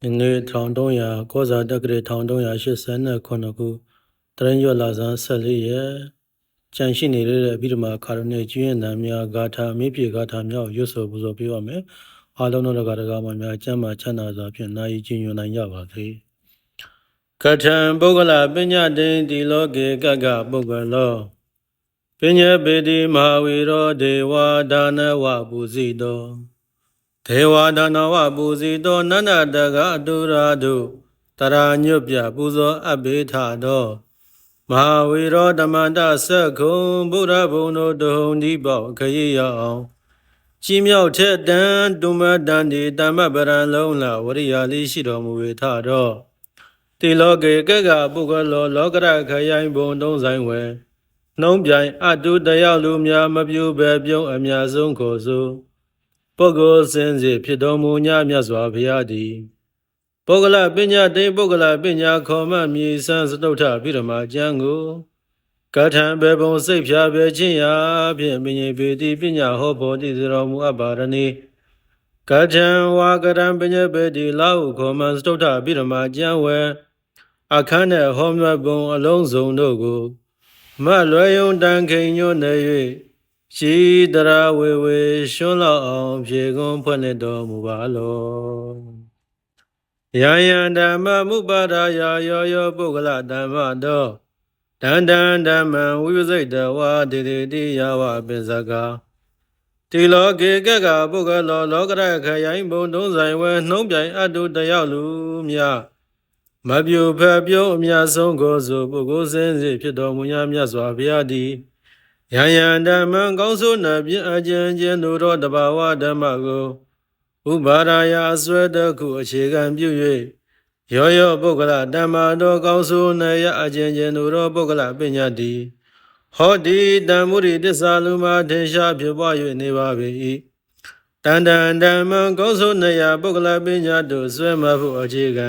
ဒီနေ့1300ကောဇာတက္ကရာ1389ခုတရင်ရွက်လာဇန်14ရက်ကြံရှိနေတဲ့ပြီးတော့မှခါရနေကျွင်းနံများဂါထာအမိပြေဂါထာများကိုရွတ်ဆိုပူဇော်ပေးပါမယ်အားလုံးသောကတကားမှများကျမ်းမာချမ်းသာစွာဖြင့်နိုင်ကျင်ညွန်နိုင်ကြပါစေကထံပုဂ္ဂလပညာတိန်ဒီလောကေကကပုဂ္ဂလောပညာပေတိမဟာဝေရောဒေဝဒါနဝပုဇိတော ဒေဝဒါနဝပူဇီတောနန္ဒတကအတုရာတုတရာညွတ်ပြပူဇော်အပ်ပေထသောမဟာဝေရောဓမ္မတဆက်ခုံဗုဒ္ဓဘုံတို့တုံဒီပေါခရီးရအောင်ကြီးမြောက်ထက်တန်တုမတန်ဒီတမ္မပရံလုံးလာဝရိယာလေးရှိတော်မူဝေထသောတိလောကေကကပုဂ္ဂလောလောကရခရိုင်ဘုံသုံးဆိုင်ဝဲနှုံးပြိုင်အတုတယောက်လူများမပြူပဲပြုံးအများဆုံးကိုဆို ပုဂ္ဂိုလ်စင်စစ်ဖြစ်တော်မူ냐မြတ်စွာဘုရားသည်ပုဂ္ဂလပညာတိပုဂ္ဂလပညာခေါ်မှမြည်စံစတုထပြဓမ္မာကျမ်းကိုကထံဘေဘုံစိတ်ဖြာပဲခြင်းရာဖြင့်ပညာပေတိပညာဟောဖို့တည်တော်မူအပ်ပါရဏီကထံဝါကရံပညာပေတိလာဟုခေါ်မှစတုထပြဓမ္မာကျမ်းဝဲအခန်းနဲ့ဟောမြတ်ဘုံအလုံးစုံတို့ကိုမတ်လွယ်ယုံတန်ခိန်ညွတ်နေ၍ ရှိတရာဝေဝေရှွန်းလောက်အောင်ဖြေခွန်းဖွင့်လှစ်တော်မူပါလောယယံဓမ္မမုပါဒာယာယောယောပုဂ္ဂလဓမ္မတောတန္တံဓမ္မံဝိပစိတ်တဝါဒေတိတိယဝပိစကာတိလောကေကကပုဂ္ဂလောလောကရခရိုင်ဘုံတုံးဆိုင်ဝဲနှုံးပြိုင်အတုတယောက်လူမြမပြူဖက်ပြုံးအမြတ်ဆုံးကိုဆိုပုဂ္ဂိုလ်စင်းစီဖြစ်တော်မူ냐မြတ်စွာဘုရားသည် ယံယံဓမ္မံကောင်းဆိုးနာပြင်းအကျဉ်းချင်းတို့သောတဘာဝဓမ္မကိုဥပါရာယအစွဲတခုအခြေခံပြု၍ရောရောပုဂ္ဂလဓမ္မတော်ကောင်းဆိုးနေရအကျဉ်းချင်းတို့သောပုဂ္ဂလပညာတိဟောတိတံမုရိတစ္ဆာလူမာထေရှားဖြစ်ပွား၍နေပါ၏တန်တန်ဓမ္မံကောင်းဆိုးနေရပုဂ္ဂလပညာတို့ဆွဲမဖို့အခြေခံ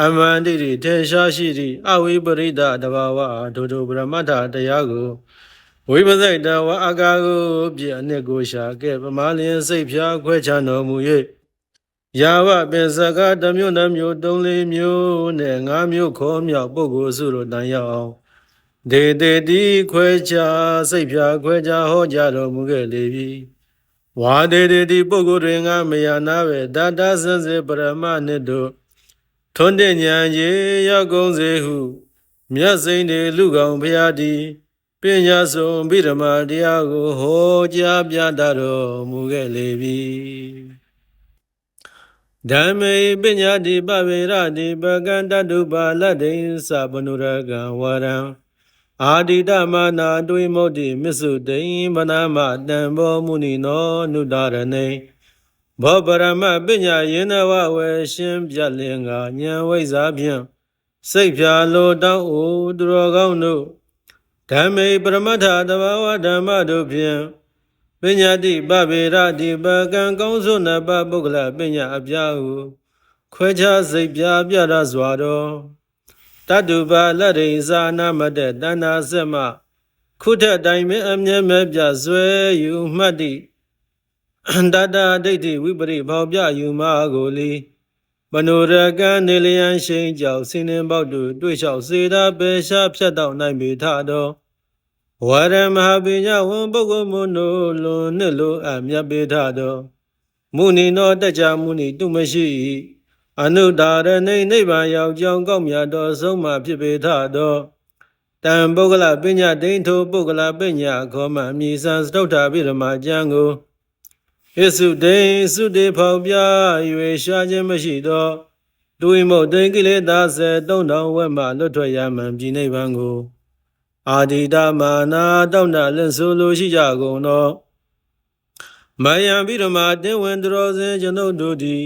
အမန္တိတိထေရှားရှိသည့်အဝိပရိဒတဘာဝဒုဒုပရမတ္ထတရားကို ဝိပဇိတဝအကာကိုပြည့်အနှစ်ကိုရှာကဲ့ပမာလျင်စိတ်ဖြာခွဲခြားတော်မူ၍ယာဝပင်စကားတစ်မျိုးနှမျိုးသုံးလေးမျိုးနဲ့ငါးမျိုးခေါ်မြောက်ပုဂ္ဂိုလ်စုတို့တန်ရောက်အောင်ဒေတေတိခွဲခြားစိတ်ဖြာခွဲခြားဟောကြားတော်မူခဲ့လေပြီဝါဒေတေတိပုဂ္ဂိုလ်တွင်ငါမယာနာပဲတတဆင်းစေပရမနှစ်တို့ထွန်းတဲ့ဉာဏ်ရေရောက်ကုန်စေဟုမြတ်စိန်တွေလူကောင်ဖျားသည် ပညာဆုံးဗိဓမာတရားကိုဟောကြားပြတတ်တော်မူခဲ့လေပြီဓမ္မေပညာတိပဝေရတိပကံတတုပါလတ္တိသဗနုရကံဝရံအာတိတမနာတွေမုတ်တိမစ္စုတိမနာမတံဘောမုနိနောနုဒရဏိဘောပရမပညာယေနဝဝေရှင်ပြလင်္ကာဉာဏ်ဝိဇ္ဇာဖြင့်စိတ်ဖြာလိုတောင်းအိုသူတော်ကောင်းတို့ ဓမ္မေပရမတ္ထတဘာဝဓမ္မတို့ဖြင့်ပညာတိပဗေရတိပကံကောင်းစွနပပုဂ္ဂလပညာအပြာဟုခွဲခြားစိတ်ပြပြရစွာတော်တတုပါလရိဇာနာမတ္တတဏ္ဍာစမခုထတိုင်မင်းအမြဲမဲ့ပြဆွဲယူမှတ်တိတတဒိဋ္ဌိဝိပရိဘောပြယူမှာကိုလီ မနောရကံနေလျံရှိန်ကြောင့်စင်းနှင်းပေါက်တို့တွေ့လျှောက်စေတာပေရှားဖြတ်တော့နိုင်ပေထတော့ဝရမဟာပိညဝံပုဂ္ဂိုလ်မုနိုလွန်နှစ်လိုအမြတ်ပေထတော့မုနီနောတကြမုနီတုမရှိအနုဒါရဏိနိဗ္ဗာန်ရောက်ကြောင်းကောက်မြတ်တော်ဆုံးမှဖြစ်ပေထတော့တံပုဂ္ဂလပညာဒိဋ္ဌိပုဂ္ဂလပညာခောမအမိစံစတုထာပိဓမ္မာကျမ်းကို ဣစုဒိသုတေဖောက်ပြ၍ရှားခြင်းမရှိသောဒုဝိမုတ်တိကိလေသာစေတုံတော်ဝက်မှလွတ်ထွက်ရမှန်ပြည်နိဗ္ဗာန်ကိုအာဒီတမာနာတောင့်တလင့်ဆိုလိုရှိကြကုန်သောမယံပိဓမ္မာတင်းဝင်တော်စဉ်ကျွန်ုပ်တို့သည်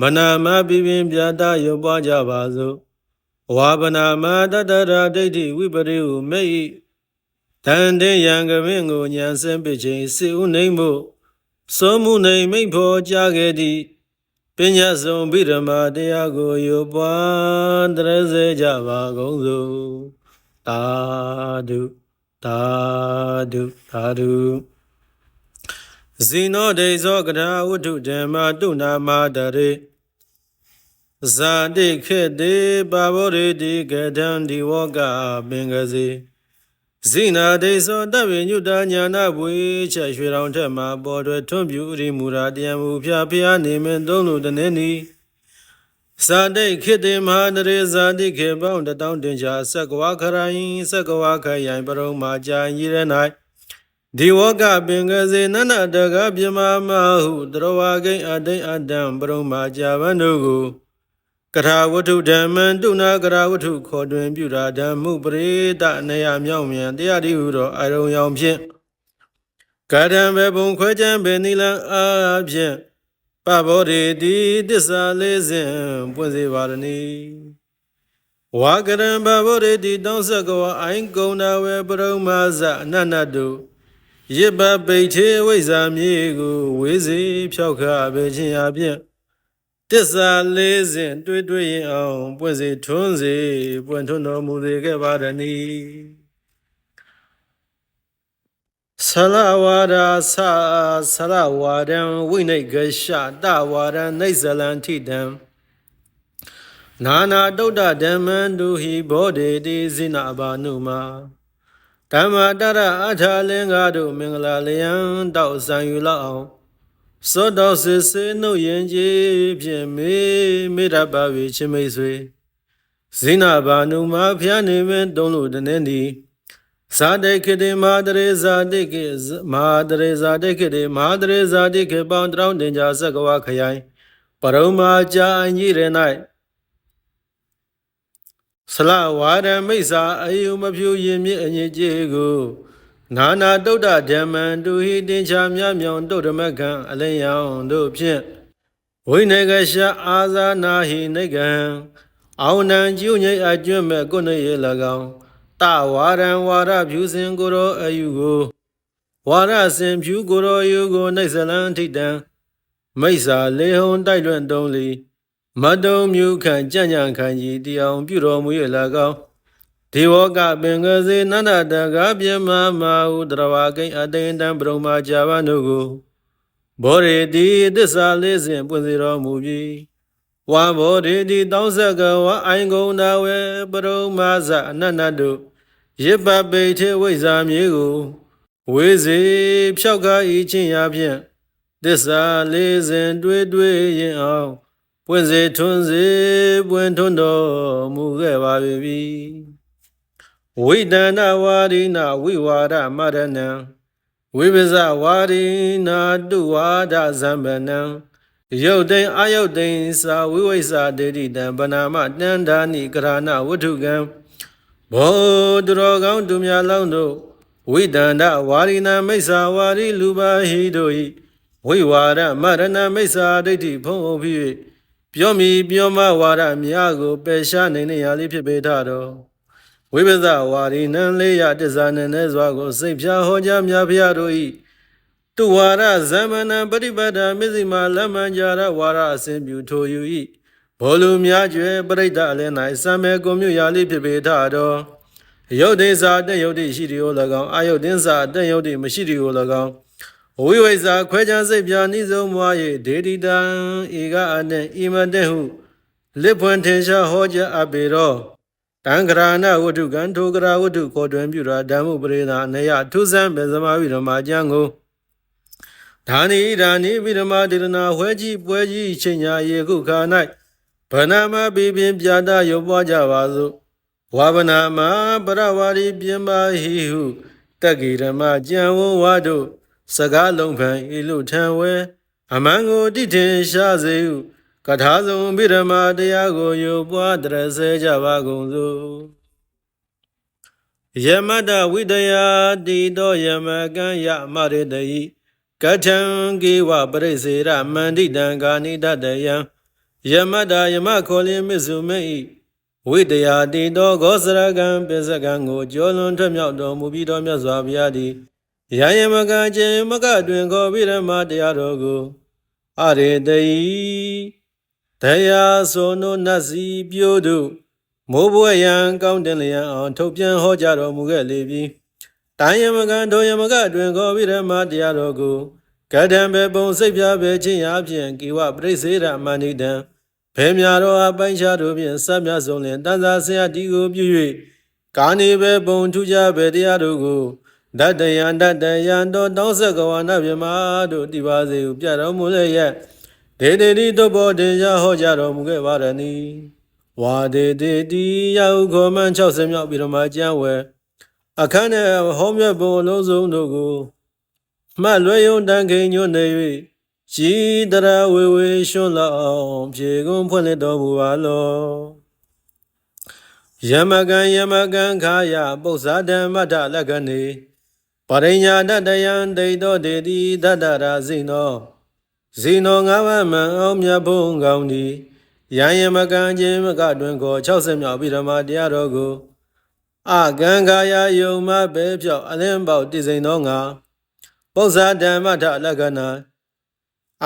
မနာမပြပြင်းပြတာရုပ်ပွားကြပါစို့ဝါပနာမတတရာဒိဋ္ဌိဝိပရိဟုမေဤတန်တေယံကမင်းကိုဉာဏ်စင်ပခြင်းစေဥနှိမ့်မှု သောမှုနေမိတ်ဖို့ကြားခဲ့သည့်ပညာဆုံးဗိဓမာတရားကိုယပွားတရစေကြပါကုန်စို့သာဓုသာဓုသာဓုဇိနောဒေဇောကထာဝတ္ထုဓမ္မတုနာမတရေဇာတိခေတေပါဘောရေတိကတံဒီဝကပင်ကစီ ဇိနာဒိသောတဝိညုတညာနာဝေချက်ရွှေတောင်ထက်မှာပေါ်တွယ်ထွံ့ပြူရိမူရာတရားမူဖျားဖျားနေမင်းသုံးလို့တနေနီဇာတိခေတေမဟာတရေဇာတိခေပေါင်းတတောင်းတင်ချာစက္ကဝခရိုင်းစက္ကဝခရိုင်ပရုံမာကြာကြီးရ၌ဒီဝကပင်ကစေနန္ဒတကပြမမဟုတရဝကိအတိတ်အတံပရုံမာကြာဗန္တို့ကို ကထာဝတ္ထုဓမ္မံတုနာကရာဝတ္ထုခေါ်တွင်ပြုတာဓမ္မှုပရိဒအနေယမြောက်မြန်တရားတိဟုသောအရုံရောင်ဖြင့်ကာရံဘေဘုံခွဲချမ်းဘေနိလံအားဖြင့်ပဘောရေတိတစ္ဆာလေးစဉ်ပွင့်စေပါရဏီဝါကရံဘဘောရေတိတောင်းဆက်ကဝအိုင်ကုံနာဝေပရုမာဇအနန္နတုယစ်ဘပိဋ္ဌေဝိဇ္ဇာမြေကိုဝေစီဖြောက်ခဘေခြင်းအဖြင့် တစ္ဆာလေးစဉ်တွေ့တွေ့ရင်အောင်ပွင့်စေထွန်းစေပွင့်ထွန်းတော်မူစေခဲ့ပါရဏီဆလဝါဒသဆလဝါဒံဝိနိဂရှတဝါဒံနေဇလံထိတံနာနာတုဒ္ဒဓမ္မံဒုဟိဘောဓေတိဇိနာဘာနုမာဓမ္မတရအထာလင်္ကာတို့မင်္ဂလာလျံတောက်ဆံယူလောက်အောင် စောတော်စစ်စေနှုတ်ရင်ကြီးဖြင့်မေမေတ္တာပါဝေချင်းမိတ်ဆွေဇိနာဘာနုမဖျားနေမင်းတုံးလို့တနေသည်ဇာတိခေတေမဟာတရေဇာတိကေမဟာတရေဇာတိခေတေမဟာတရေဇာတိခေပေါင်းတောင်းတင်ကြဆက်ကဝခရိုင်ပရုံမာကြာအင်ကြီးရ၌ဆလဝါဒမိစ္ဆာအယုမဖြူရင်မြင့်အငြိကြီးကို နာနာတုဒ္ဒဓမ္မံတူဟိတင်ချာမြမြောင်တုဒ္ဓမကံအလင်းရောင်တို့ဖြင့်ဝိနေကရှအာဇာနာဟိနေကံအောင်းနံကျုညိတ်အကျွတ်မဲ့ကုဏရေ၎င်းတဝါရံဝါရဖြူစင်ကိုရောအယူကိုဝါရစင်ဖြူကိုရောအယူကိုနှိပ်စလန်းထိတံမိစ္ဆာလေဟုံတိုက်လွန့်တုံးလီမတုံမြူခံကြံ့ကြံ့ခံကြီးတရားပြုတော်မူရ၎င်း ဒေဝကပင်ကစေနန္ဒတကပြမမဟုတရဝကိအတိန်တံပရုမာဇာဝနုကိုဘောရေတိသစ္စာလေးစဉ်ပွင့်စေတော်မူပြီးဝါဘောရေတိတောင်းဆက်ကဝအိုင်ကုံနာဝေပရုမာဇအနန္တတုရစ်ပပိထေဝိဇာမြေကိုဝေစေဖြောက်ကဤချင်းရာဖြင့်သစ္စာလေးစဉ်တွေ့တွေ့ရင်အောင်ပွင့်စေထွန်းစေပွင့်ထွန်းတော်မူခဲ့ပါပြီ ဝိတန္တဝါရိနာဝိဝါဒမရဏံဝိပဇဝါရိနာတုဝါဒဇံပနံယုတ်တိန်အာယုတ်တိန်သာဝိဝိဇာဒေတိတံဗနာမတန္တာနိကရဏဝတ္ထုကံဘောသူတော်ကောင်းသူများလောင်းတို့ဝိတန္တဝါရိနာမိစ္ဆာဝါရိလူပါဟိတို့ဤဝိဝါဒမရဏမိစ္ဆာဒိဋ္ဌိဖုံးအုပ်ဖြစ်၍ပြောမီပြောမဝါဒများကိုပယ်ရှားနိုင်နေရလေးဖြစ်ပေထတော့ ဝိပဇဝါရိနံလေးရတစ္ဆာနန္နေစွာကိုစိတ်ဖြာဟောကြားများဖျားတို့ဤတုဝါရဇမနံပฏิပဒာမစ္စည်းမလမ္မံကြရဝါရအစဉ်ပြုထိုယူ၏ဘောလူများကျွဲပရိဒအလင်း၌စံမဲကုံမြရာလေးဖြစ်ပေထတော့ယုတ်တင်စာတက်ယုတ်တိရှိသည်ကို၎င်းအာယုတ်တင်စာတက်ယုတ်တိမရှိသည်ကို၎င်းဝိဝိဇာခွဲခြားစိတ်ပြနိဆုံးမွား၍ဒေတိတံဧကအနှင့်ဣမတေဟုလစ်ဖွင့်ထင်ရှားဟောကြားအပ်ပေတော့ တံဂရဏဝတ္ထုကံထိုကရာဝတ္ထုကိုတွင်ပြုတာဓမ္မပရိသအနေယထုဇံပေသမာဝိဓမ္မာကျမ်းကိုဒါနိဒါနိဝိဓမ္မာတေရနာဝဲကြီးပွဲကြီးချိန်ညာယေခုခါ၌ဗနာမပိပင်ပြတာရုပ်ပွားကြပါစို့ဝါဗနာမပရဝါရီပြင်းပါဟိဟုတက္ကိရမကြံဝဝတို့စကားလုံးဖန်ဤလူထံဝဲအမန်ကိုတိထင်ရှားစေဟု ကထာဆုံးဗိဓမာတရားကိုယူပွားတရစေကြပါကုန်စို့ယမတဝိတယတိတောယမကံယမရတယိကထံကေဝပရိစေရမန္တိတံကာနိတတယံယမတယမခောလင်းမစ္စုမေဤဝိတယာတိတောဂောစရကံပစ္စကံကိုကျော်လွန်ထွက်မြောက်တော်မူပြီးတော်မြတ်စွာဘုရားသည်ယယမကကျေမကတွင်ခေါ်ပြီးဓမ္မတရားတော်ကိုအရေတိ တရားဆိုနိုနတ်စီပြို့တို့မိုးဘွယ်ရန်ကောင်းတင်လျံအောင်ထုတ်ပြန်ဟောကြားတော်မူခဲ့လေပြီတန်ယမကဒိုယမကတွင်ခေါ်ပြီးဓမ္မတရားတော်ကိုကတံဘေပုံစိတ်ပြပဲခြင်းရာဖြင့်ကိဝပရိစေရမဏိတံဘဖေမြာတော်အပိုင်းခြားတို့ဖြင့်စပ်မြဆုံးလင်တန်စာဆရာတီကိုပြု၍ကာနေပဲပုံထူးကြပဲတရားတို့ကိုဓတ္တယံဓတ္တယံတော်တောင်းဆက်ကဝါနမြမတို့တည်ပါစေဟုပြတော်မူလျက် ဒေဒေတိတုဘောတင်ရဟောကြားတော်မူခဲ့ပါရနီဝါဒေတေတိယဟုခေါ်မှန်60မြောက်ပြီးတော့မှကျမ်းဝဲအခန်းနဲ့ဟောမြတ်ဘုံအလုံးစုံတို့ကိုမှတ်လွဲယုံတန်ခိန်ညွတ်နေ၍ရှိတရဝေဝေရှွန်းလောင်ဖြေကုန်ဖွင့်လက်တော်မူပါလောယမကံယမကံခာယပု္ပ္ပဇာဓမ္မထလက္ခဏေပရိညာတတယံဒိဋ္ဌောတေတိတတရာဇိနော ဇိနောငါးပါးမံအောင်မြတ်ဘုံကောင်းသည်ယံယမကံခြင်းမကတွင်ကို60မြောက်ပြီးဓမ္မတရားတော်ကိုအကံခာယယုံမပဲပြောက်အလင်းပေါက်တည်စိန်သောငါပု္ပ္ပဇာဓမ္မထလက္ခဏာ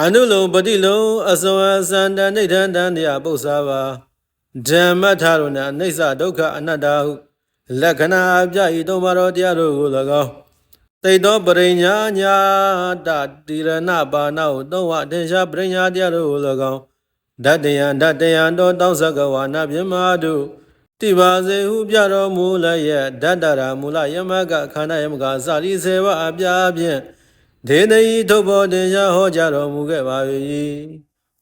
အနုလုံပတိလုံအစွမ်းအစန္တနိဋ္ဌံတန်တရားပု္ပ္ပဇာပါဓမ္မထရုဏအိဋ္ဌဒုက္ခအနတ္တဟုလက္ခဏာအပြဤသုံးပါးသောတရားတို့ကို၎င်း သိတောပရိညာညာတတိရဏပါဏဟုသုံးဝအထင်ရှားပရိညာတရားတို့ကို၎င်းဓတ္တယံဓတ္တယံတော်တောင်းဆကဝါနာပြမတို့တိပါစေဟုပြတော်မူလျက်ဓတ္တရာမူလယမကခန္ဓာယမကစာရိစေဝအပြာဖြင့်ဒေနယီထုတ်ပေါ်တင်ရှားဟောကြားတော်မူခဲ့ပါ၏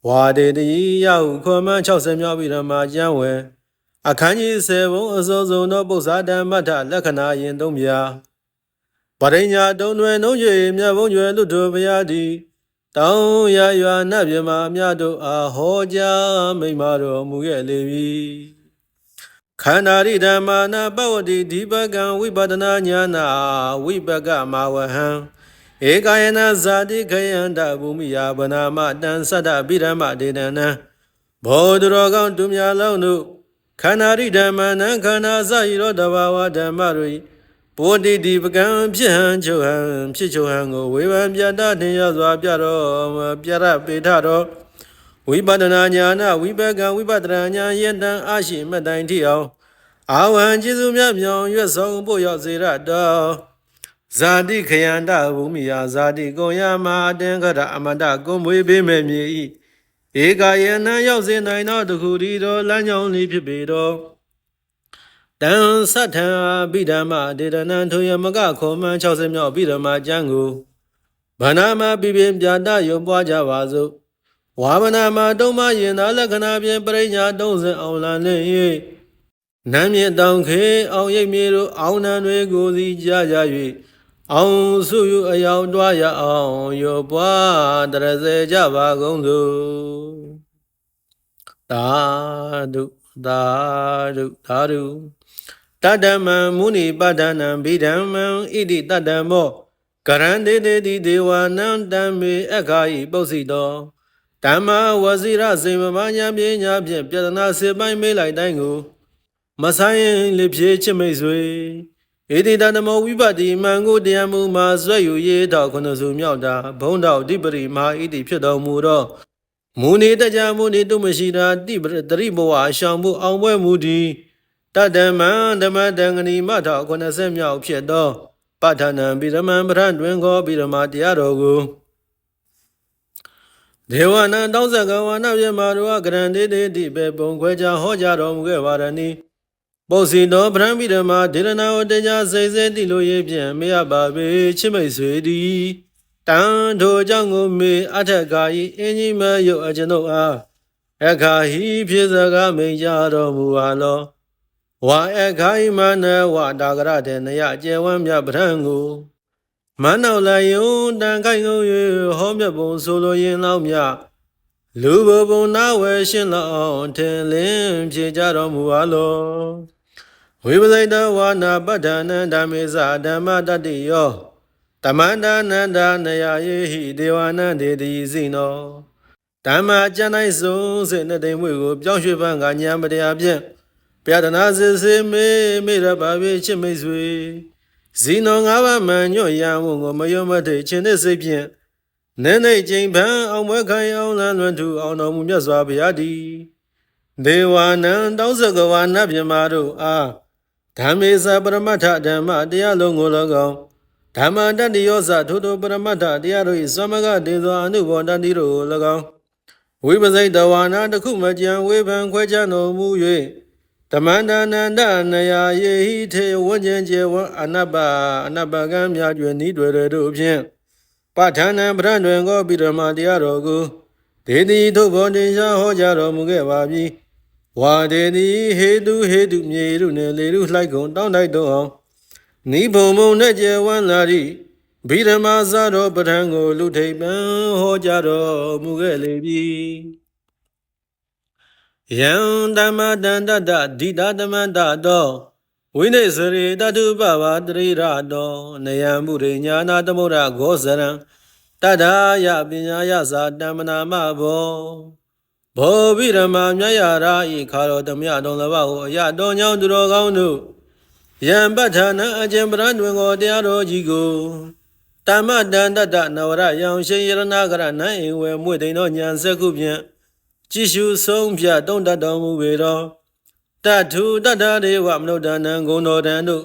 ဝါဒေတယီယဟုခွန်မန်း60မြောက်ပြီးတော့မှကျမ်းဝယ်အခန်းကြီး7ဘုံအစိုးစုံသောပု္ပ္ပဇာဓမ္မထလက္ခဏာယင်သုံးပြာ ပရိညာတုံတွင်နှုံး၍မြတ်ဘုံကျွယ်လွတ်တော်ဘုရားသည်တောင်းရရွာနတ်ပြမအမြတ်တို့အားဟောကြားမိန့်မာတော်မူခဲ့လေပြီခန္ဓာရိဓမ္မာနာပဝတိဒီပကံဝိပဒနာညာနာဝိပကမာဝဟံဧကယနာဇာတိခယန္တဘူမိယာဗနာမတန်သတ္တပိရမဒေနနံဘောဓရောကောင်းသူများလုံးတို့ခန္ဓာရိဓမ္မနံခန္ဓာစယရောတဘာဝဓမ္မတို့ ဘောတိဒီပကံဖြစ်ဟံချုပ်ဟံဖြစ်ချုပ်ဟံကိုဝေဝံပြတထင်ရစွာပြတော်ပြရပေထတော်ဝိပဒနာညာနာဝိပကံဝိပဒနာညာယတံအရှိမတိုင်ထီအောင်အာဝံကျေစုမြတ်မြောင်ရွတ်ဆုံးပို့ရောက်စေရတော်ဇာတိခယန္တဘူမိယာဇာတိကုံယမအတင်္ဂရအမတကုံမွေပေးမဲ့မြေဤဧကယနံရောက်စေနိုင်သောတခုဒီတော်လမ်းကြောင်းလေးဖြစ်ပေတော် တန်သတ္ထံဗိဓမ္မဒေရဏံထိုယမကခောမန်း60မြောက်ဗိဓမ္မကျမ်းကိုဗန္နာမပြပြပြတယုံပွားကြပါစို့ဝါမနာမတုံးမယင်သာလက္ခဏာဖြင့်ပရိညာတုံးစင်အောင်လန်လင့်၍နမ်းမြေတောင်ခေအောင်ရိပ်မြေတို့အောင်နံတွေကိုစီကြကြ၍အောင်စုယူအယောင်တွားရအောင်ရောပွားတရစေကြပါကုန်စို့သာဓုသာဓုသာဓု တတ္တမံမုနိပဋ္ဌာနံဗိဓမ္မံဣတိတတ္တမောကရန္တေတေတိဒေဝနံတံမေအခါဤပု္ပ္စိတောဓမ္မဝစီရစေမမညာပညာဖြင့်ပြဒနာစေပိုင်းမေးလိုက်တိုင်းကို မဆိုင်ရင်လေဖြေချစ်မိတ်ဆွေဧတိတတမောဝိပတိမံကိုတရားမူမှာဇွဲ့ယူရေးတော်ခုနစုမြောက်တာဘုံတော်ဒီပရိမာဣတိဖြစ်တော်မူသောမူနေတကြမူနေတုမရှိတာတိပတရိဘဝအရှောင်မှုအောင်ပွဲမူသည် တတ္တမံဓမ္မတံဂဏီမထော90မြောက်ဖြစ်သောပဋ္ဌာနံပိရမံပရံတွင်ခေါ်ပိရမတရားတော်ကိုဒေဝနံတောင်းဆကဝါနပြမတော်ကရန္တေတေတိပေပုံခွဲကြဟောကြားတော်မူခဲ့ပါရနီပုစီတော်ဗြဟ္မိဓမ္မာဒေရနာဝတေကြစိတ်စေတိလိုရေးဖြင့်မေရပါပေချစ်မိတ်ဆွေသည်တန်ထိုကြောင့်ကိုမေအထက်ကာဤအင်းကြီးမယုတ်အကျွန်ုပ်အားအခါဟိဖြစ်စကားမိန်ကြတော်မူပါလော ဝါအခါဤမနဝတာကရတဲ့နယကျေဝမ်းမြပရံကိုမနောက်လိုက်ယုံတန်ခိုင်ကုန်၍ဟောမြတ်ပုံဆိုလိုရင်လောက်မြလူဘဘုံနာဝဲရှင်လောက်ထင်လင်းဖြေကြတော်မူပါလောဝိပဇိတဝါနာပဋ္ဌာနံဓမ္မေဇာဓမ္မတတ္တိယောတမန္တနန္ဒနယယေဟိဒေဝနံဒေတိစိနောဓမ္မကျမ်း၌ဆုံးစေနှစ်တိမ်မွေကို ပြောင်းရွှေ့ပန်းကညာမတရားဖြင့် ပြဒနာစစ်စေမေမေရပါပေချစ်မိတ်ဆွေဇီနောငါးပါးမှန်ညွတ်ရန်ကိုမယုံမထိခြင်းနဲ့စိတ်ဖြင့်နဲနေချိန်ပန်းအောင်မွဲခိုင်အောင်လန်းလွန်ထူအောင်တော်မူမြတ်စွာဘုရားတည်ဒေဝနံတောင်းစကဝါနဗျမတို့အားဓမ္မေသပရမတ္ထဓမ္မတရားလုံးကို၎င်းဓမ္မတတ္တိယောဇထိုထိုပရမတ္ထတရားတို့၏သမဂဒေသောအနုဘောတတ္တိတို့ကို၎င်းဝိပစိတ်တဝါနာတစ်ခုမကြံဝေဖန်ခွဲခြားတော်မူ၍ ဓမ္မန္တနန္ဒနယာယေဟိထေဝဉ္ဇဉ်ကျေဝံအနပ္ပအနပ္ပကံမြကျွင်ဤတွေတို့ဖြင့်ပဋ္ဌာနံပရံတွင်ကိုပိရမတရားတော်ကိုဒေတိထုတ်ဘောတင်ရှားဟောကြားတော်မူခဲ့ပါပြီဝါဒေတိဟေတုဟေတုမြေရုနှင့်လေရုလှိုက်ကုန်တောင်းတိုက်တော်အောင်နိဘုံမုံနဲ့ကျေဝံလာရိဗိဓမာဇာတော်ပဋ္ဌာန်ကိုလူထိပ်ပံဟောကြားတော်မူခဲ့လေပြီ ယံဓမ္မတန္တတဒိတာသမန္တတောဝိနေစရိတတုပဝတရိရတောနယံမှုရိညာနာသမုဒ္ဒဂောဇရံတတ္ထာယပညာယသာတမ္မနာမဘောဘောဗိရမမြတ်ရာဤခါတော်တမယတော်လဘဟုအယတော်ညောင်းသူတော်ကောင်းတို့ယံပဋ္ဌာနအကျင့်ပရံတွင်ကိုတရားတော်ကြီးကိုတမ္မတန္တတနဝရယံရှင်ယရနာကရနံအိဝေမွေတိန်တော်ညာစက္ခုဖြင့် ကြည်ရှုဆုံးဖြတ်တုံးတတ်တော်မူပေတော်တထုတတ္တရေဝမနုဿာနံဂုဏတော်တန်တို့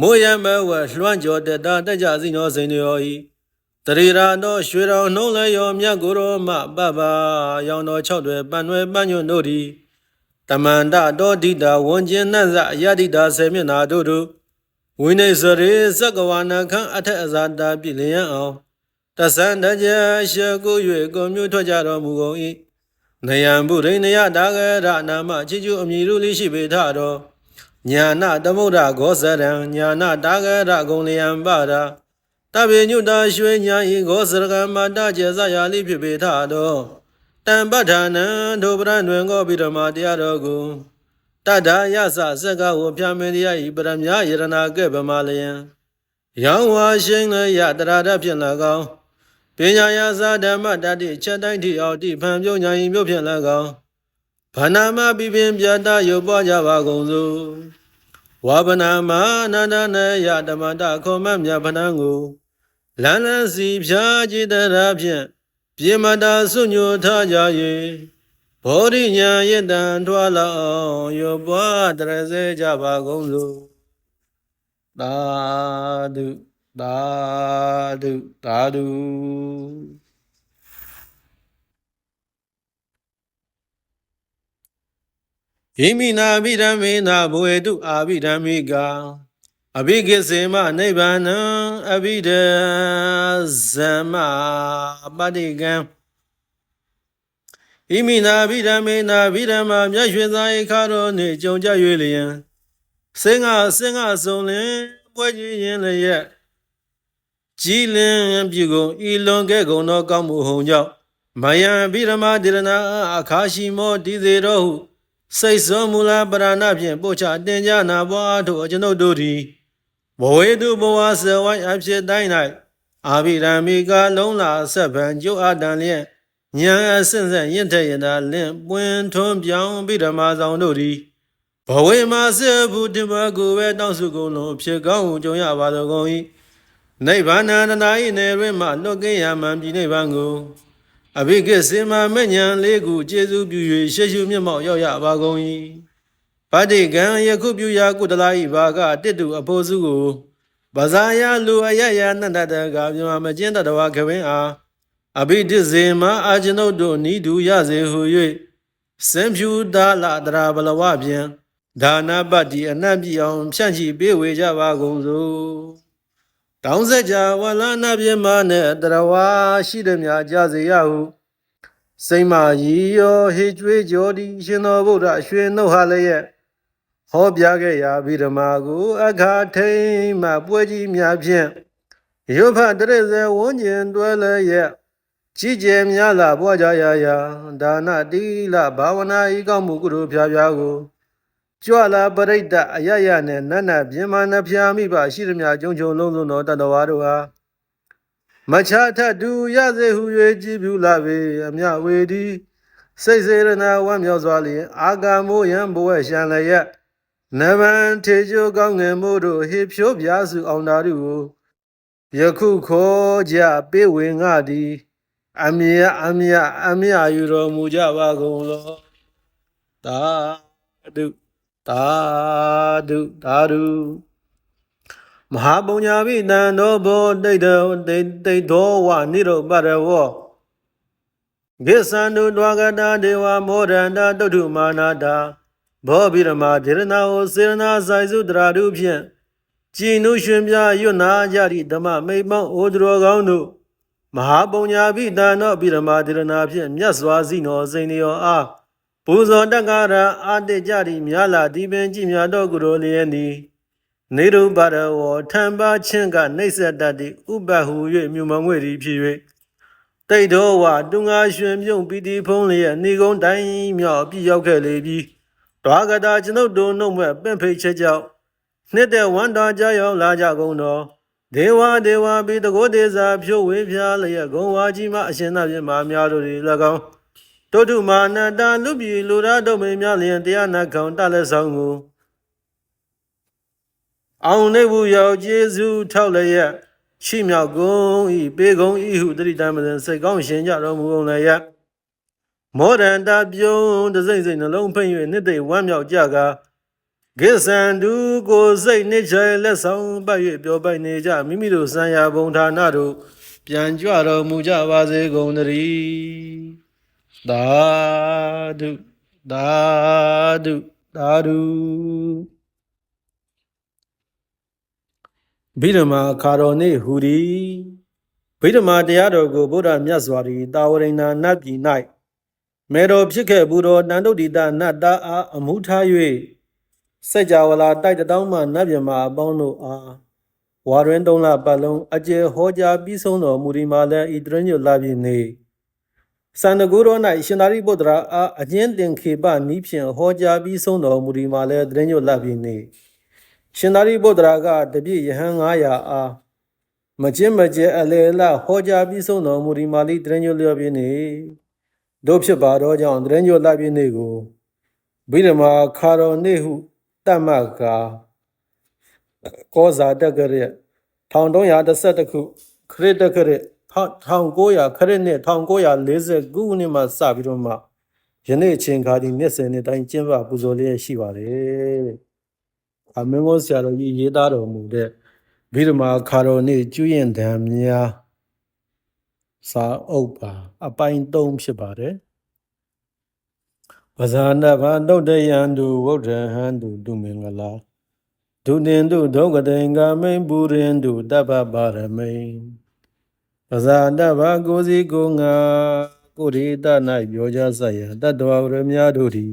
မိုးရမဝလွှမ်းကျော်တက်တာတက်ကြစီနောစိန်တော်ဤတရေရာတော်ရွှေတော်နှုံးလဲရောမြတ်ကိုယ်တော်မပပရောင်တော်၆တွေပန်ွယ်ပန်းညွန့်တို့သည်တမန္တတော်ဒိတာဝန်ကျင်နှံ့စအယတိတာဆေမျက်နာတို့တို့ဝိနေစရေသက္ကဝါနခံအထက်အဇာတာပြည့်လျံအောင်တသန္တကြရှေကို၍ကိုမျိုးထွက်ကြတော်မူကုန်၏ နယံဗုရိနယတာဂရနာမချီကျူအမည်တို့လေးရှိပေထတော်ညာနာသမုဒ္ဒဂောဇရံညာနာတာဂရဂုံလျံပါရာတပိညုတာရွှေညာဤဂောစရကမတကျေဇရာလိဖြစ်ပေထတော်တံပဋ္ဌာနံဒုပရံတွင်ကောပိဓမ္မာတရားတော်ကိုတတ္ထာယသစက္ကဝဖြာမေရိယဤပရမယယရနာကဲ့ဗမာလယံရောင်ဝါရှိန်လည်းယတရာတဖြင့်၎င်း ပညာယသဓမ္မတတိချက်တိုင်းတိအောင်တိဖန်ပြုံညာဤမြို့ဖြင့်၎င်းဘာနာမပိပင်ပြတရုပ်ပွားကြပါကုန်စို့ဝါဗနာမအနန္တနယဓမ္မတခောမမြတ်ဖဏံကိုလန္လစီဖြာจิตရာဖြင့်ပြေမတာစွညိုထားကြ၍ဘောဓိညာယတံထွာလောင်ယောပွားတရစေကြပါကုန်စို့သာဓု သာဓုသာဓုဣမိနာဗိဓမ္မေနာဘဝေတုအာဗိဓမ္မိကာအဘိကိစေမနိဗ္ဗာနံအဘိဓဇမပတိကံဣမိနာဗိဓမ္မေနာဗိဓမ္မာမြတ်ရွှေသာဧခါတော်နှင့်ကြုံကြ၍လျင်စင်္ဃစင်္ဃဆုံးလင်ပွဲကြီးရင်လျက် ကြည်လင်ပြုကုန်ဤလွန်ခဲ့ကုန်သောကောင်းမှုဟုံကြောင့်မယံဗိဓမ္မာတိရဏအခါရှိမောတည်စေတော်ဟုစိတ်စောမူလာပရဏဖြင့်ပို့ချတင်ကြနာပွားထိုအကျွန်ုပ်တို့သည်ဘဝေတုဘဝဆဝိုင်းအဖြစ်တိုင်း၌အာဘိရမိကလုံးလာဆက်ဗံကျုပ်အတန်လျက်ဉာဏ်အဆင့်ဆင့်ရင့်ထက်ရတာလင့်ပွင့်ထွန်းပြောင်းပြီးဓမ္မဆောင်တို့သည်ဘဝေမှာစေဘူးတမကိုပဲတောင်းစုကုန်လုံးဖြစ်ကောင်းကြုံရပါသောကုန်၏ နိဗ္ဗာန်အနန္တ၏နေတွင်မှလွတ်ကင်းရမှန်ပြီနိဗ္ဗာန်ကိုအဘိကိစေမမဉ္ဇဉ်လေးခုကျေစုပြု၍ရှေရှုမျက်မှောက်ရောက်ရပါကုန်၏ဗတ္တိကံယခုပြုရာကုတလာဤဘာကတစ်တူအဖို့စုကိုဗဇာယလူအယယနန္တတကမြမမကျင်းတတဝခဝင်းအားအဘိဒိစေမအာကျနုတ်တို့ဤဒူရစေဟု၍စံဖြူဒါလတရာဘလဝဖြင့်ဒါနပတ္တိအနတ်ပြည်အောင်ဖြန့်ချီပေးဝေကြပါကုန်စို့ တောင်းဆက်ကြဝလနာပြေမနဲ့တရဝါရှိသည်များကြစေရဟုစိမ္မာကြီးရောဟေကျွေးကြောဒီရှင်တော်ဗုဒ္ဓရွှေနှုတ်ဟာလည်းရဲ့ဟောပြခဲ့ရာဗိဓမာကို အခါထိန်မှပွဲကြီးများဖြင့်ရုပ်ဖတ်တရဇေဝန်းကျင်တွဲလည်းရဲ့ကြီးကျယ်များလာပွားကြရာရာဒါနတိလဘာဝနာဤကောင်းမှုကုသိုလ်ဖြာဖြာကို ကြွလာပရိဒတ်အယယနဲ့နတ်နတ်ပြင်းမာနှဖျားမိပါရှိသမျှကြုံကြုံလုံးလုံးသောတတ္တဝါတို့ဟာမချထတူရစေဟု၍ကြည်ပြူလာပေအမြဝေဒီစိတ်စေရနာဝမ်းမြောက်စွာလျင်အာဂမိုးယံဘဝရှံလျက်နဗံထေကျိုကောင်းငယ်မို့တို့ဟေဖြိုးပြားစုအောင်တာတို့ကိုယခုခေါ်ကြပေးဝင်ငါသည်အမြဲအမြဲအမြဲယူတော်မူကြပါကုန်လောသာဓု သာဓုသာဓုမဟာပုံညာပိတံသောဘောတိတ်တောတိတ်တိတ်သောဝနိရောပရဝောဂစ္ဆန္တုဒွာဂတာဒေဝမောဒန္တာတုထုမာနာတာဘောဗိရမဒေရနာဟောစေရနာဆိုင်စုတရာတို့ဖြင့်ကြည်နုရှင်ပြရွတ်နာကြသည့်ဓမ္မမိတ်မောင်းအိုတော်ကောင်းတို့မဟာပုံညာပိတံသောဗိရမဒေရနာဖြင့်မြတ်စွာစီနောစိန်ရောအား ပူဇော်တက္ကရာအာတိကြသည့်မြာလာဒီပင်ကြည်မြတ်တော်ကုရိုလျက်သည်နေရုပါရဝထံပါချင်းကနှိမ့်ဆက်တတ်သည့်ဥပဟု၍မြုံမငွေသည်ဖြစ်၍တိတ်တော်ဝတုငါရွှင်ပြုံပီတိဖုံးလျက်နေကုန်းတိုင်းမြောက်ပြည့်ရောက်ခဲ့လေပြီးဒွာကတာကျွန်ုပ်တို့နှုတ်မဲ့ပင့်ဖိတ်ချက်ကြောင့်နှစ်တဲ့ဝန္တာကြရောက်လာကြကုန်တော်ဒေဝဒေဝဘိတကိုဒေဇာဖြိုးဝေဖျားလျက်ဂုံဝါကြီးမအရှင်သာဖြင့်မာများတို့သည်၎င်း တုထုမာနတာလူပြည်လူရတို့မေများလျင်တရားနာကောင်တလက်ဆောင်ကိုအောင်နေဘူးရောက်ကျေးဇူးထောက်လည်းရရှိမြောက်ကုန်ဤပေကုန်ဤဟုတတိတမစဉ်စိတ်ကောင်းရှင်ကြတော်မူကုန်လည်းရမောဒန္တာပြုံးတစိမ့်စိတ်နှလုံးဖိမ့်၍နှစ်သိမ့်ဝမ်းမြောက်ကြကာကိစ္ဆန္တုကိုစိတ်နှိချေလက်ဆောင်ပတ်၍ပျော်ပိုက်နေကြမိမိတို့စံရဘုံဌာနတို့ပြန်ကြွတော်မူကြပါစေကုန်သတည်း သာဓုသာဓုသာဓုဗိဓမာခါတော်နေဟူသည်ဗိဓမာတရားတော်ကိုဗုဒ္ဓမြတ်စွာဘုရားတာဝရိဏနတ်ပြည်၌မေတော်ဖြစ်ခဲ့ဘူးတော်တန်တုတ်တိတနတ်သားအားအမှုထား၍စัจ java လာတိုက်တတောင်းမှနတ်မြမာအပေါင်းတို့အားဝါတွင်သုံးလပတ်လုံးအကျေဟောကြားပြီးဆုံးတော်မူဒီမှာလည်းဤတရညွတ်လာပြီနေ စန္ဒဂုရော၌ရှင်သာရိပုတ္တရာအားအကျဉ်းတင်ခေပနီးဖြင့်ဟောကြားပြီးဆုံးတော်မူဒီမှာလည်းတရညွတ်လာပြီနေရှင်သာရိပုတ္တရာကတပြည့်ယဟန်900အားမကျင့်မကျဲအလေလဟောကြားပြီးဆုံးတော်မူဒီမာလီတရင်ညိုလျော်ပြင်းနေတို့ဖြစ်ပါတော့ကြောင့်တရင်ညိုလပြင်းနေကိုဗိဓမာခါတော်နေဟုတတ်မှတ်ကာကောဇာတက္ကရက်1312ခုခရစ်တက္ကရက် 1900ခရစ်နှစ်1949ခုနှစ်မှစပြီးတော့မှယနေ့အချိန်ခါဒီနှစ်စဉ်နှစ်တိုင်းကျင်းပပူဇော်လျက်ရှိပါတယ်တဲ့အမင်းမောဆရာတော်ကြီးရေးသားတော်မူတဲ့ဗိဓမာခါတော်နေ့ကျွရင်တံများစာအုပ်ပါ အပိုင်း3ဖြစ်ပါတယ်ပဇာနဗန္တုတ်တယံတုဝုဒ္ဓဟံတုတုမင်္ဂလာဒုတင်တုဒုက္ကတိင်္ဂမိန်ပုရိန္တုတပ္ပပါရမိန် ပဇာတဗကိုစီကိုငါကိုရိတ၌ပြောကြဆက်ရန်တတ္တဝရမြတ်တို့သည်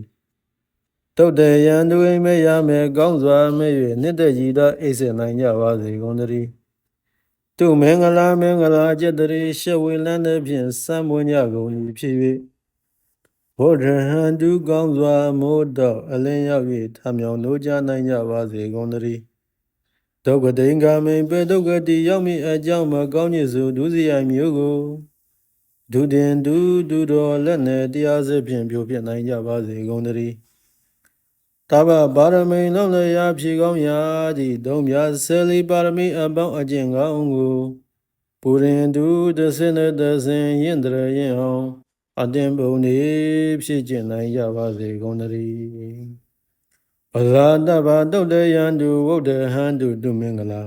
တုတ်တယံသူအိမ်မေရမယ်ကောင်းစွာမဲ့၍နှစ်သက်ကြည်သောအိတ်ဆက်နိုင်ကြပါစေကုန်သတည်းသူမင်္ဂလာမင်္ဂလာကျက်တရေရှဝေလန်းတဲ့ဖြင့်စံမွန်ကြကုန်၏ဖြစ်၍ဘုဒ္ဓဟံသူကောင်းစွာမို့တော့အလင်းရောက်၍ထမြောင်လို့ကြနိုင်ကြပါစေကုန်သတည်း ဒုက္ကတိင်္ဂမိန်ပေဒုက္ကတိရောက်မိအကြောင်းမကောင်းညစ်စုဒုစရိုက်မျိုးကိုဒုတင်ဒုဒုတော်လက်နဲ့တရားစဖြင့်ပြိုပြနိုင်ကြပါစေကုန်သတည်းတဗ္ဗပါရမိန်လုံးလျာဖြေကောင်းရာသည့်သုံးမြဆယ်လီပါရမီအပေါင်းအကျင့်ကောင်းကိုပူရင်တုတဆင်းတဲ့တဆင်ယင့်တရရင်အောင်အတင်ပုံနေဖြစ်ကျင်နိုင်ကြပါစေကုန်သတည်း ပဇာတဗ္ဗတုတ်တယံတုဝုဒ္ဓဟံတုတုမင်္ဂလာ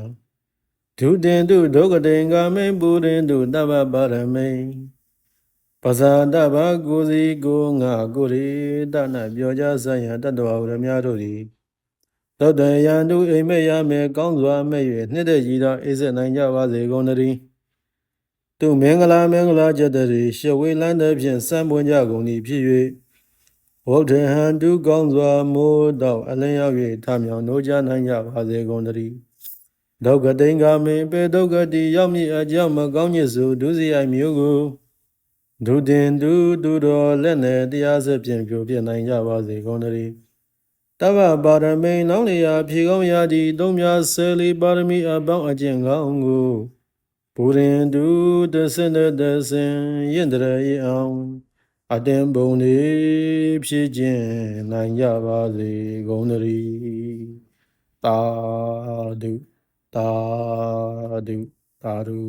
ဒုတင်တုဒုက္ကတိင်္ဂမိန်ပူရင်တုတဗ္ဗပါရမိန်ပဇာတဗကိုစီကိုငါကိုရေတနာပြောကြဆံရတတ္တဝရမြတ်တို့သည်သောတယံတုအိမ်မက်ရမယ်ကောင်းစွာမဲ့၍နှစ်သက်ကြီးသောအိစက်နိုင်ကြပါစေကုန်သတည်းသူမင်္ဂလာမင်္ဂလာကျက်တည်းရှဝေလန်းတဲ့ဖြင့်စံပွင့်ကြကုန်သည်ဖြစ်၍ ဝုဒ္ဓဟံတုကောင်းစွာမိုးတော့အလင်းရောက်၍ထမြောင်နိုးကြနိုင်ကြပါစေကုန်သတည်းဒုက္ကတိင်္ဂမေပေဒုက္ကတိရောက်မည်အကြောင်းမကောင်းညစ်စုဒုစရိုက်မျိုးကိုဒုတင်ဒုဒုတော်လက်နဲ့တရားစဖြင့်ပြိုပြနိုင်ကြပါစေကုန်သတည်းတဗ္ဗပါရမိန်လောင်းလျာဖြေကောင်းရာသည်သုံးများဆယ်လီပါရမီအပေါင်းအကျင့်ကောင်းကိုပူရင်ဒုတဆင်းတဲ့တဆင်ယင့်တရရအောင် အတင်ပုံနေဖြည့်ခြင်းနိုင်ကြပါစေကုန်သတည်းသာဓုသာဓုသာဓု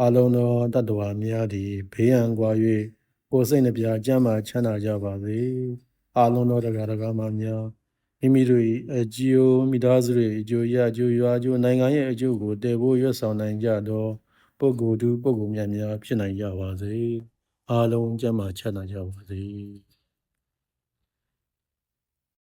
အလုံးသောတတ္တဝါများသည်ဘေးရန်ကွာ၍ကိုယ်စိတ်နှပြကျမ်းမာချမ်းသာကြပါစေအလုံးသောတရားတော်မှာများမိမိတို့၏အကျိုးမိသားစု၏အကျိုးရအကျိုးရွာအကျိုးနိုင်ငံရဲ့အကျိုးကိုတည်ဖို့ရွတ်ဆောင်နိုင်ကြသောပုဂ္ဂိုလ်သူပုဂ္ဂိုလ်များများဖြစ်နိုင်ကြပါစေ အားလုံးကျမ်းမာချမ်းသာကြပါစေ